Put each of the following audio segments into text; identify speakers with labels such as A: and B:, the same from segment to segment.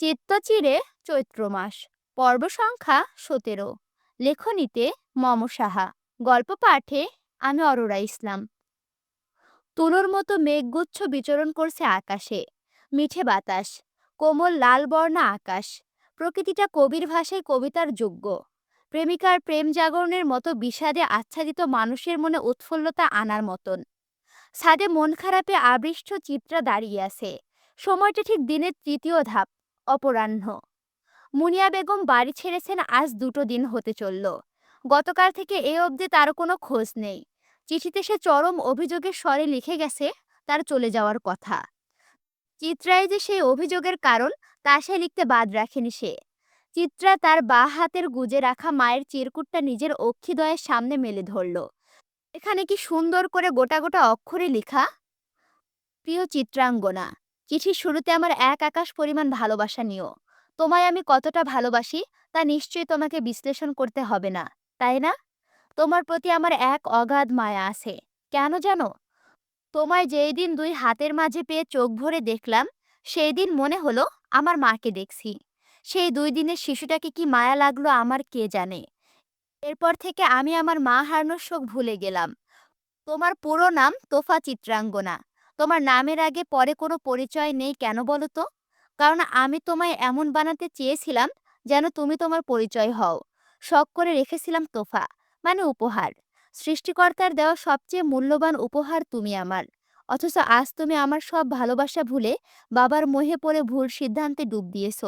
A: চিত্তচিরে চৈত্র মাস, পর্ব সংখ্যা সতেরো। লেখনীতে মম সাহা। গল্প পাঠে আমি অরোরা ইসলাম। তুলোর মতো মেঘগুচ্ছ বিচরণ করছে আকাশে। মিঠে বাতাস। কোমল লাল বর্ণা আকাশ। প্রকৃতিটা কবির ভাষায় কবিতার যোগ্য। প্রেমিকার প্রেম জাগরণের মতো বিষাদে আচ্ছাদিত মানুষের মনে উৎফুল্লতা আনার মতন। ছাদে মন খারাপে আবৃষ্ট চিত্রা দাঁড়িয়ে আছে। সময়টা ঠিক দিনের তৃতীয় ধাপ। অপরাহ্ন। মুনিয়া বেগম বাড়ি ছেড়েছেন আজ দুটো দিন হতে চলল। গতকাল থেকে এ অবধি তার কোনো খোঁজ নেই। চিঠিতে সে চরম অভিযোগের স্বরে লিখে গেছে তার চলে যাওয়ার কথা। চিত্রায় যে সেই অভিযোগের কারণ, তা সে লিখতে বাদ রাখেনি সে। চিত্রা তার বা হাতের গুজে রাখা মায়ের চিরকুটটা নিজের অক্ষিদয়ের সামনে মেলে ধরল। এখানে কি সুন্দর করে গোটা গোটা অক্ষরে লেখা? প্রিয় চিত্রাঙ্গনা চিঠির শুরুতে আমার এক আকাশ পরিমাণ ভালোবাসা নিও। তোমায় আমি কতটা ভালোবাসি, তা নিশ্চয়ই তোমাকে বিশ্লেষণ করতে হবে না, তাই না? তোমার প্রতি আমার এক অগাধ মায়া আছে, কেন জানো? তোমায় যেই দিন দুই হাতের মাঝে পেয়ে চোখ ভরে দেখলাম, সেই দিন মনে হলো আমার মাকে দেখছি। সেই দুই দিনের শিশুটাকে কি মায়া লাগল আমার কে জানে? এরপর থেকে আমি আমার মা হারানোর শোক ভুলে গেলাম। তোমার পুরো নাম তোফা চিত্রাঙ্গনা। তোমার নামের আগে পরে কোনো পরিচয় নেই কেন বলো তো? কারণ আমি তোমায় এমন বানাতে চেয়েছিলাম যেন তুমি তোমার পরিচয় হও। শখ করে রেখেছিলাম তোফা মানে উপহার। সৃষ্টিকর্তার দেওয়া সবচেয়ে মূল্যবান উপহার তুমি আমার। অথচ আজ তুমি আমার সব ভালোবাসা ভুলে বাবার মোহে পড়ে ভুল সিদ্ধান্তে ডুব দিয়েছ।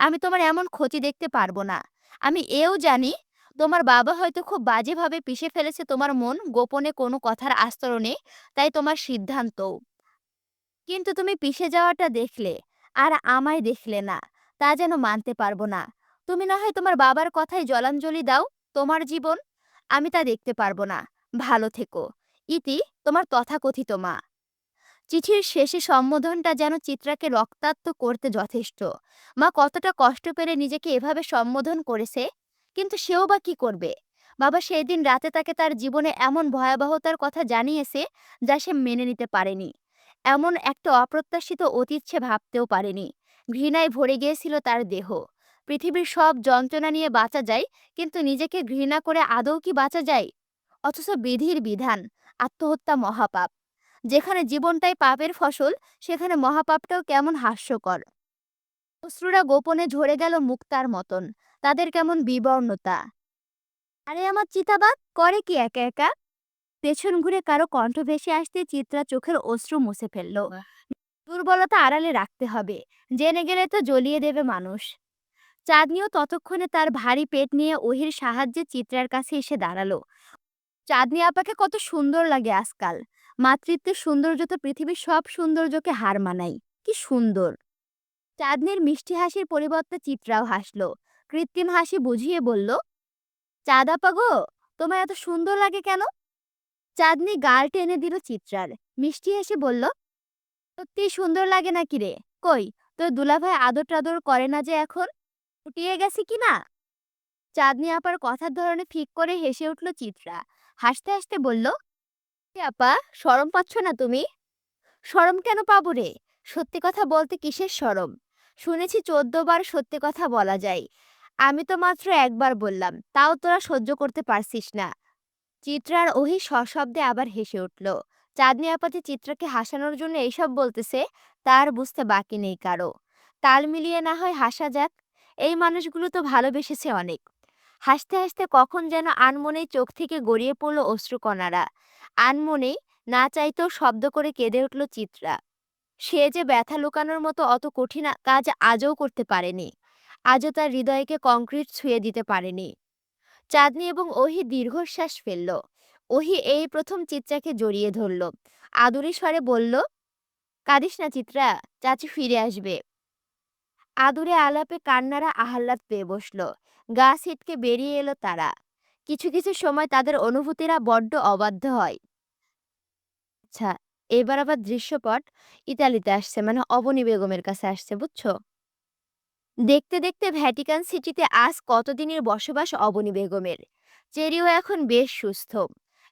A: আমি তোমার এমন ক্ষতি দেখতে পারব না। আমি এও জানি তোমার বাবা হয়তো খুব বাজেভাবে পিষে ফেলেছে তোমার মন, গোপনে কোনো কথার আস্তরণে তাই তোমার সিদ্ধান্তও কিন্তু তুমি পিষে যাওয়াটা দেখলে, আর আমায় দেখলে না, তা যেন মানতে পারব না। তুমি না হয় তোমার বাবার কথায় জলাঞ্জলি দাও, তোমার জীবন আমি তা দেখতে পারব না। ভালো থেকো। ইতি তোমার তথাকথিত মা। চিঠির শেষে সম্বোধনটা যেন চিত্রাকে রক্তাক্ত করতে যথেষ্ট। মা কতটা কষ্ট পেরে নিজেকে এভাবে সম্বোধন করেছে কিন্তু সেও বা কি করবে? বাবা সেই দিন রাতে তাকে তার জীবনে এমন ভয়াবহতার কথা জানিয়েছে যা সে মেনে নিতে পারেনি। এমন একটা অপ্রত্যাশিত অতীত সে ভাবতেও পারেনি। ঘৃণায় ভরে গিয়েছিল তার দেহ। পৃথিবীর সব যন্ত্রণা নিয়ে বাঁচা যায়, কিন্তু নিজেকে ঘৃণা করে আদৌ কি বাঁচা যায়? অথচ বিধির বিধান, আত্মহত্যা মহাপাপ। যেখানে জীবনটাই পাপের ফসল, সেখানে মহাপাপটাও কেমন হাস্যকর। অশ্রুরা গোপনে ঝরে গেল মুক্তার মতন। তাদের কেমন বিবর্ণতা? আরে আমার চিতাবাদ করে কি একা একা? পেছন ঘুরে কারও কণ্ঠ ভেসে আসতে চিত্রা চোখের অশ্রু মুছে ফেলল। দুর্বলতা আড়ালে রাখতে হবে। জেনে গেলে তো জ্বলিয়ে দেবে মানুষ। চাঁদনিও ততক্ষণে তার ভারী পেট নিয়ে ওহির সাহায্যে চিত্রার কাছে এসে দাঁড়াল। চাঁদনি আপাকে কত সুন্দর লাগে আজকাল। মাতৃত্বের সৌন্দর্য তো পৃথিবীর সব সৌন্দর্যকে হার মানাই কি সুন্দর। চাঁদনির মিষ্টি হাসির পরিবর্তে চিত্রাও হাসলো। কৃত্রিম হাসি বুঝিয়ে বলল চাঁদ আপা গো তোমার এত সুন্দর লাগে কেন? চাঁদনি গাল টেনে দিল চিত্রার। মিষ্টি হেসে বলল, সত্যি সুন্দর লাগে নাকি রে? কই, তোর দুলাভাই আদর টাদর করে না যে এখন? ফুটিয়ে গেছে কি না? চাঁদনি আপার কথার ধরনে ফিক করে হেসে উঠল চিত্রা। হাসতে হাসতে বলল আপা, শরম পাচ্ছ না তুমি? শরম কেন পাবো রে? সত্যি কথা বলতে কিসের শরম? শুনেছি চোদ্দ বার সত্যি কথা বলা যায়। আমি তো মাত্র একবার বললাম, তাও তোরা সহ্য করতে পারছিস না। চিত্রার ওহি সশব্দে আবার হেসে উঠল। চাঁদনি আপাতে চিত্রাকে হাসানোর জন্য এইসব বলতেছে, তার বুঝতে বাকি নেই কারও। তাল মিলিয়ে না হয় হাসা যাক, এই মানুষগুলো তো ভালোবেসেছে অনেক। হাসতে হাসতে কখন যেন আনমনেই চোখ থেকে গড়িয়ে পড়ল অশ্রুকণারা আনমনেই না চাইতেও শব্দ করে কেঁদে উঠল চিত্রা। সে যে ব্যথা লুকানোর মতো অত কঠিন কাজ আজও করতে পারেনি। আজও তার হৃদয়কে কংক্রিট ছুঁয়ে দিতে পারেনি। চাঁদনি এবং ওহি দীর্ঘশ্বাস ফেলল। ওহি এই প্রথম চিত্রাকে জড়িয়ে ধরল। আদুরি স্বরে বলল, কাঁদিস না চিত্রা, চাচি ফিরে আসবে। আদুরে আলাপে কান্নারা আহ্লাদ পেয়ে বসল। গা ছিটকে বেরিয়ে এলো তারা। কিছু কিছু সময় তাদের অনুভূতিরা বড্ড অবাধ্য হয়। আচ্ছা এবার আবার দৃশ্যপট ইতালিতে আসছে মানে অবনী বেগমের কাছে আসছে, বুঝছ? দেখতে দেখতে ভ্যাটিকান সিটিতে আজ কতদিনের বসবাস অবনী বেগমের? চেরিও এখন বেশ সুস্থ।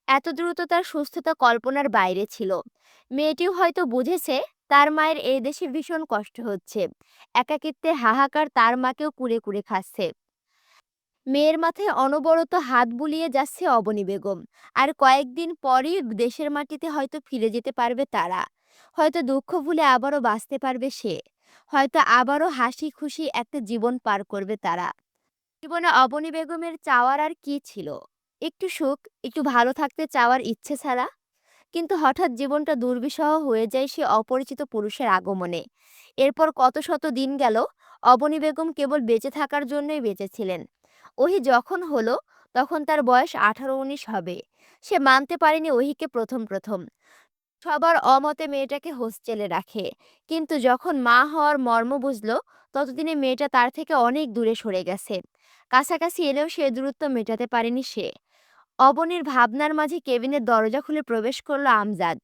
A: এত দ্রুত তার সুস্থতা কল্পনার বাইরে ছিল। মেয়েটিও হয়তো বুঝেছে, তার মায়ের এই দেশে ভীষণ কষ্ট হচ্ছে। একাকিত্বে হাহাকার তার মাকেও কুড়ে কুড়ে খাচ্ছে। মেয়ের মাথায় অনবরত হাত বুলিয়ে যাচ্ছে অবনী বেগম। আর কয়েকদিন পরই দেশের মাটিতে হয়তো ফিরে যেতে পারবে তারা। হয়তো দুঃখ ভুলে আবারও বাঁচতে পারবে সে। হয়তো আবারও হাসি খুশি একটা জীবন পার করবে তারা। জীবনে অবনী বেগমের চাওয়ার আর কি ছিল? একটু সুখ, একটু ভালো থাকতে চাওয়ার ইচ্ছে ছাড়া? কিন্তু হঠাৎ জীবনটা দুর্বিষহ হয়ে যায় সে অপরিচিত পুরুষের আগমনে। এরপর কত শত দিন গেল, অবনী বেগম কেবল বেঁচে থাকার জন্যই বেঁচেছিলেন। ওহি যখন হলো, তখন তার বয়স আঠারো উনিশ হবে। সে মানতে পারেনি ওহিকে প্রথম প্রথম সবার অমতে মেয়েটাকে হোস্টেলে রাখে। কিন্তু যখন মা হওয়ার মর্ম বুঝলো, ততদিনে মেয়েটা তার থেকে অনেক দূরে সরে গেছে। কাছাকাছি এলেও সে দূরত্ব মেটাতে পারেনি সে। অবনীর ভাবনার মাঝে কেবিনের দরজা খুলে প্রবেশ করল আমজাদ।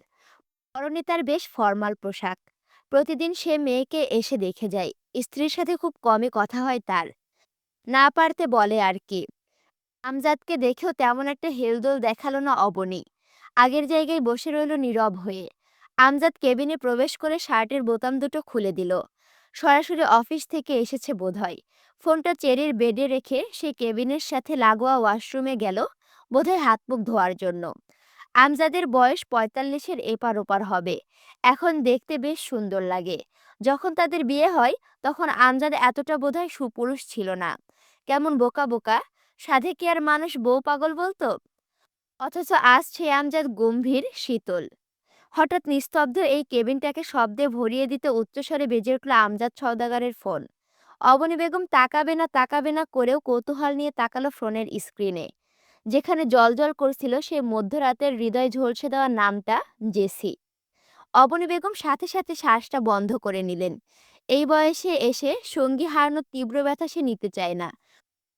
A: পরনে তার বেশ ফর্মাল পোশাক। প্রতিদিন সে মেয়েকে এসে দেখে যায়। স্ত্রীর সাথে খুব কমই কথা হয় তার। না পারতে বলে আর কি। আমজাদকে দেখেও তেমন একটা হেলদোল দেখাল না অবনী। আগের জায়গায় বসে রইল নীরব হয়ে। আমজাদ কেবিনে প্রবেশ করে শার্টের বোতাম দুটো খুলে দিল। সরাসরি অফিস থেকে এসেছে বোধহয়। ফোনটা চেরির বেডে রেখে সে কেবিনের সাথে লাগোয়া ওয়াশরুমে গেল, বোধহয় হাত মুখ ধোয়ার জন্য। আমজাদের বয়স পঁয়তাল্লিশের এপার ওপার হবে। এখন দেখতে বেশ সুন্দর লাগে। যখন তাদের বিয়ে হয়, তখন আমজাদ এতটা বোধহয় সুপুরুষ ছিল না। কেমন বোকা বোকা। সাধে কি আর মানুষ বউ পাগল বলতো? অথচ আজ সে আমজাদ গম্ভীর, শীতল। হঠাৎ নিস্তব্ধ এই কেবিনটাকে শব্দে ভরিয়ে দিতে উচ্চস্বরে বেজে উঠল আমজাদ সওদাগারের ফোন। অবনী বেগম তাকাবে না তাকাবে না করেও কৌতূহল নিয়ে তাকালো ফোনের স্ক্রিনে। যেখানে জলজল করছিল সে মধ্যরাতের হৃদয় ঝলসে দেওয়া নামটা, জেসি। অবনী বেগম সাথে সাথে শ্বাসটা বন্ধ করে নিলেন। এই বয়সে এসে সঙ্গী হারানোর তীব্র ব্যথা সে নিতে চায় না।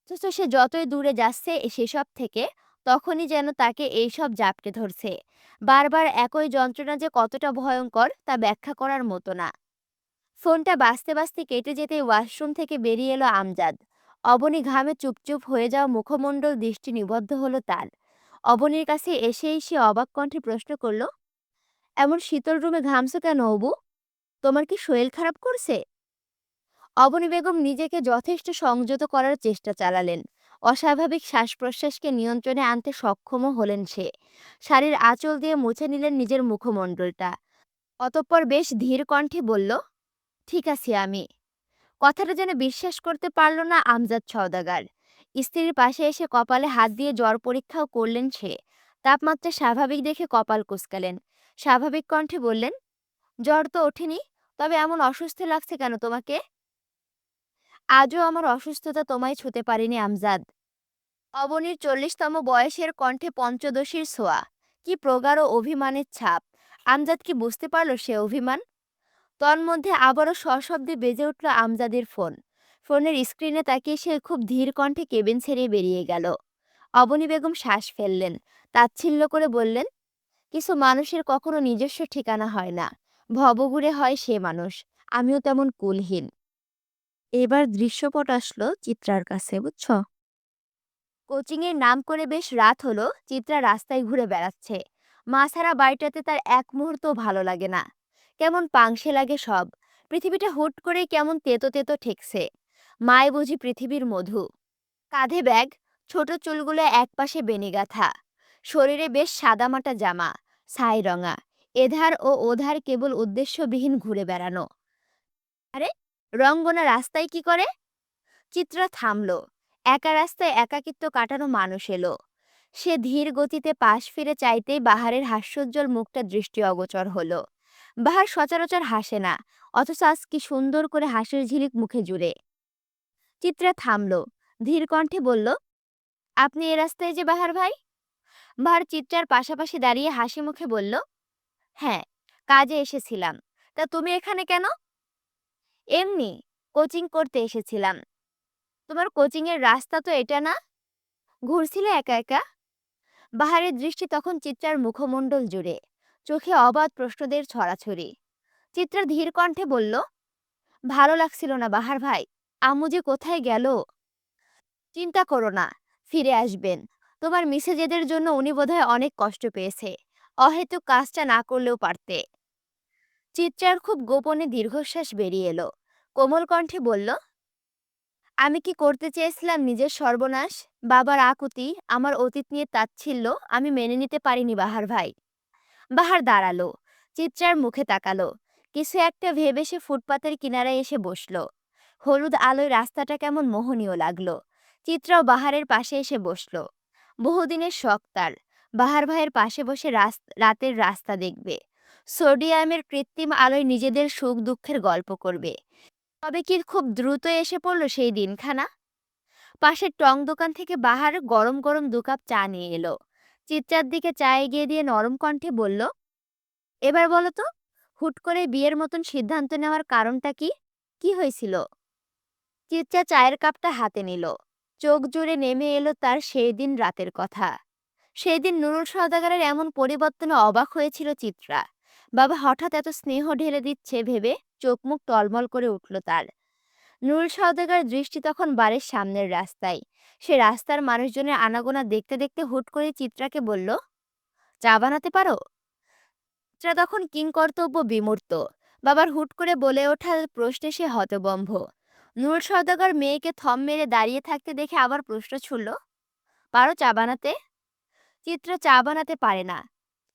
A: অথচ সে যতই দূরে যাচ্ছে সেসব থেকে তখনই যেন তাকে এইসব জাপটে ধরছে। বারবার একই যন্ত্রণা যে কতটা ভয়ঙ্কর, তা ব্যাখ্যা করার মতো না। ফোনটা বাঁচতে বাঁচতে কেটে যেতে ওয়াশরুম থেকে বেরিয়ে এলো আমজাদ। অবনী ঘামে চুপচুপ হয়ে যাওয়া মুখমণ্ডল দৃষ্টি নিবদ্ধ হলো তার। অবনীর কাছে এসেই সে অবাক কণ্ঠে প্রশ্ন করল, এমন শীতল রুমে ঘামছো কেন অবু? তোমার কি শরীর খারাপ করছে? অবনী বেগম নিজেকে যথেষ্ট সংযত করার চেষ্টা চালালেন। অস্বাভাবিক শ্বাস প্রশ্বাসকে নিয়ন্ত্রণে আনতে সক্ষমও হলেন সে। শাড়ির আঁচল দিয়ে মুছে নিলেন নিজের মুখমণ্ডলটা। অতঃপর বেশ ধীর কণ্ঠে বলল, ঠিক আছি আমি। কথাটা যেন বিশ্বাস করতে পারল না আমজাদ সওদাগার। স্ত্রীর পাশে এসে কপালে হাত দিয়ে জ্বর পরীক্ষাও করলেন সে। তাপমাত্রা স্বাভাবিক দেখে কপাল কুসকালেন স্বাভাবিক কণ্ঠে বললেন, জ্বর তো ওঠেনি, তবে এমন অসুস্থ লাগছে কেন তোমাকে? আজও আমার অসুস্থতা তোমায় ছুতে পারেনি, আমজাদ। অবনীর চল্লিশতম বয়সের কণ্ঠে পঞ্চদশীর ছোঁয়া। কি প্রগাঢ় অভিমানের ছাপ। আমজাদ কি বুঝতে পারল সে অভিমান? তন্মধ্যে আবারও সশব্দে বেজে উঠল আমজাদের ফোন। ফোনের স্ক্রিনে তাকিয়ে সে খুব ধীর কণ্ঠে কেবিন ছেড়ে বেরিয়ে গেল। অবনী বেগম শ্বাস ফেললেন, তাচ্ছিল্য করে বললেন, কিছু মানুষের কখনো নিজস্ব ঠিকানা হয় না। ভবঘুরে হয় সে মানুষ। আমিও তেমন কুলহীন। এবার দৃশ্যপট আসলো চিত্রার কাছে, বুঝছ? কোচিংয়ের নাম করে বেশ রাত হলো, চিত্রা রাস্তায় ঘুরে বেড়াচ্ছে। মা ছাড়া বাড়িটাতে তার এক মুহূর্ত ভালো লাগে না। কেমন পাংশে লাগে সব। পৃথিবীটা হুট করে কেমন তেতো তেতো ঠেকছে। মায় বুঝি পৃথিবীর মধু। কাঁধে ব্যাগ, ছোট চুলগুলো একপাশে বেনি গাঁথা শরীরে বেশ সাদামাটা জামা, ছাই রঙা। এধার ও ওধার কেবল উদ্দেশ্যবিহীন ঘুরে বেড়ানো। আরে রঙ্গনা রাস্তায় কি করে? চিত্রা থামল। একা রাস্তায় একাকিত্ব কাটানো মানুষ এলো। সে ধীর গতিতে পাশ ফিরে চাইতেই বাহারের হাস্যোজ্জ্বল মুখটা দৃষ্টি অগোচর হলো। বাহার সচরাচর হাসে না, অথচ আজ কি সুন্দর করে হাসির ঝিলিক মুখে জুড়ে। চিত্রা থামল। ধীর কণ্ঠে বলল, আপনি এ রাস্তায় যে বাহার ভাই? বাহার চিত্রার পাশাপাশি দাঁড়িয়ে হাসি মুখে বলল হ্যাঁ কাজে এসেছিলাম। তা তুমি এখানে কেন? এমনি কোচিং করতে এসেছিলাম। তোমার কোচিংয়ের রাস্তা তো এটা না? ঘুরছিলে একা একা? বাহারের দৃষ্টি তখন চিত্রার মুখমণ্ডল জুড়ে, চোখে অবাধ প্রশ্নদের ছড়াছড়ি। চিত্রা ধীর কণ্ঠে বলল, ভালো লাগছিল না বাহার ভাই, আম্মু যে কোথায় গেল? চিন্তা করো না, ফিরে আসবেন। তোমার মিসেজেদের জন্য উনি বোধহয় অনেক কষ্ট পেয়েছে। অহেতুক কাজটা না করলেও পারতে। চিত্রার খুব গোপনে দীর্ঘশ্বাস বেরিয়ে এলো। কোমল কণ্ঠে বলল, আমি কি করতে চেয়েছিলাম নিজের সর্বনাশ? বাবার আকুতি, আমার অতীত নিয়ে তাচ্ছিল্য, আমি মেনে নিতে পারিনি বাহার ভাই। বাহার দাঁড়াল চিত্রার মুখে তাকালো, কিছু একটা ভেবে সে ফুটপাতের কিনারায় এসে বসল। হলুদ আলোয় রাস্তাটা কেমন মোহনীয় লাগল, চিত্রাও বাহারের পাশে এসে বসল। বহুদিনের শখ তার, বাহার ভাইয়ের পাশে বসে রাতের রাস্তা দেখবে। সোডিয়ামের কৃত্রিম আলোয় নিজেদের সুখ দুঃখের গল্প করবে। তবে কি খুব দ্রুত এসে পড়ল সেই দিনখানা? পাশের টং দোকান থেকে বাহার গরম গরম দু কাপ চা নিয়ে এলো। চিত্রার দিকে চা এগিয়ে দিয়ে নরম কণ্ঠে বলল, এবার বলো তো, হুট করে বিয়ের মতন সিদ্ধান্ত নেওয়ার কারণটা কি? কি হয়েছিল? চিত্রা চায়ের কাপটা হাতে নিল। চোখ জুড়ে নেমে এলো তার সেই দিন রাতের কথা। সেই দিন নুরুল সওদাগরের এমন পরিবর্তনে অবাক হয়েছিল চিত্রা। বাবা হঠাৎ এত স্নেহ ঢেলে দিচ্ছে ভেবে চোখ মুখ টলমল করে উঠল তার। নুরুল সওদাগর দৃষ্টি তখন বাড়ির সামনের রাস্তায়। সে রাস্তার মানুষজনের আনাগোনা দেখতে দেখতে হুট করে চিত্রাকে বলল, চা বানাতে পারো? চিত্রা তখন কিংকর্তব্য বিমূর্ত। বাবার হুট করে বলে ওঠার প্রশ্নে সে হতবম্ব নুরুল সওদাগর মেয়েকে থম মেরে দাঁড়িয়ে থাকতে দেখে আবার প্রশ্ন ছুড়ল, পারো চা বানাতে? চিত্রা চা বানাতে পারে না।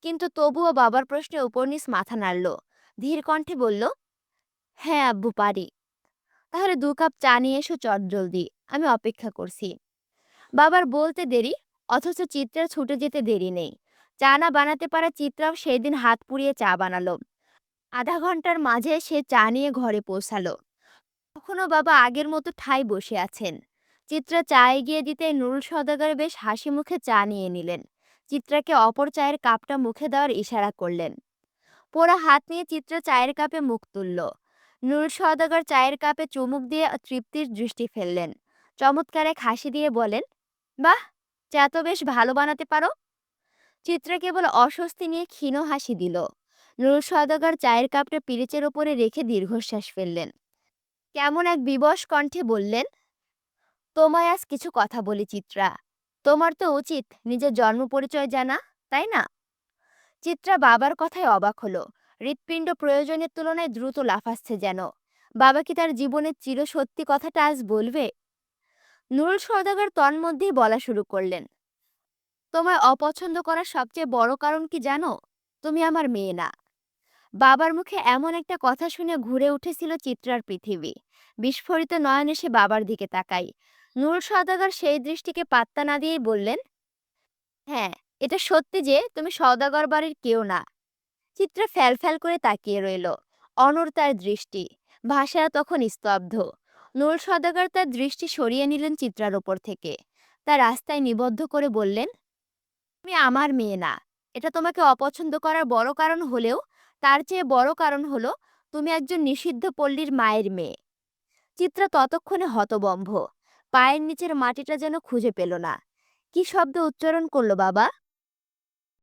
A: কিন্তু তবুও বাবার প্রশ্নে উপরনিস মাথা নাড়ল। ধীর কণ্ঠে বলল হ্যাঁ আব্বু, পারি। তাহলে দু কাপ চা নিয়ে এসো চট জলদি, আমি অপেক্ষা করছি। বাবার বলতে দেরি, অথচ চিত্রার ছুটে যেতে দেরি নেই। চা না বানাতে পারা চিত্রাও সেই দিন হাত পুড়িয়ে চা বানালো। আধা ঘণ্টার মাঝে সে চা নিয়ে ঘরে পৌঁছালো। তখনও বাবা আগের মতো ঠাই বসে আছেন। চিত্রা চা এগিয়ে দিতে নুরুল সদাগর বেশ হাসি মুখে চা নিয়ে নিলেন। চিত্রাকে অপর চায়ের কাপটা মুখে দেওয়ার ইশারা করলেন। পোড়া হাত নিয়ে চিত্রা চায়ের কাপে মুখ তুলল। নুরুল সওদাগর চায়ের কাপে চুমুক দিয়ে তৃপ্তির দৃষ্টি ফেললেন। চমৎকার এক হাসি দিয়ে বলেন, বাহ, চা তো বেশ ভালো বানাতে পারো। চিত্রা কেবল অস্বস্তি নিয়ে ক্ষীণ হাসি দিল। নুরুল সওদাগর চায়ের কাপটা পিরিচের ওপরে রেখে দীর্ঘশ্বাস ফেললেন। কেমন এক বিবশ কণ্ঠে বললেন, তোমায় আজ কিছু কথা বলি চিত্রা। তোমার তো উচিত নিজের জন্ম পরিচয় জানা, তাই না? চিত্রা বাবার কথায় অবাক হলো। হৃৎপিণ্ড প্রয়োজনের তুলনায় দ্রুত লাফাচ্ছে যেন। বাবা কি তার জীবনের চির সত্যি কথাটা আজ বলবে? নুরুল সওদাগর তন্মধ্যেই বলা শুরু করলেন, তোমায় অপছন্দ করার সবচেয়ে বড় কারণ কি জানো? তুমি আমার মেয়ে না। বাবার মুখে এমন একটা কথা শুনে ঘুরে উঠেছিল চিত্রার পৃথিবী। বিস্ফোরিত নয়নে সে বাবার দিকে তাকাই নুরুল সওদাগর সেই দৃষ্টিকে পাত্তা না দিয়েই বললেন হ্যাঁ এটা সত্যি যে তুমি সওদাগর বাড়ির কেউ না। চিত্রা ফ্যাল ফ্যাল করে তাকিয়ে রইল। অনর তার দৃষ্টি, ভাষা তখন স্তব্ধ। নুরুল সওদাগর তার দৃষ্টি সরিয়ে নিলেন চিত্রার ওপর থেকে। তার রাস্তায় নিবদ্ধ করে বললেন, তুমি আমার মেয়ে না। এটা তোমাকে অপছন্দ করার বড় কারণ হলেও, তার চেয়ে বড় কারণ হলো তুমি একজন নিষিদ্ধ পল্লীর মায়ের মেয়ে। চিত্রা ততক্ষণে হতবম্ব। পায়ের নিচের মাটিটা যেন খুঁজে পেল না। কি শব্দ উচ্চারণ করল বাবা?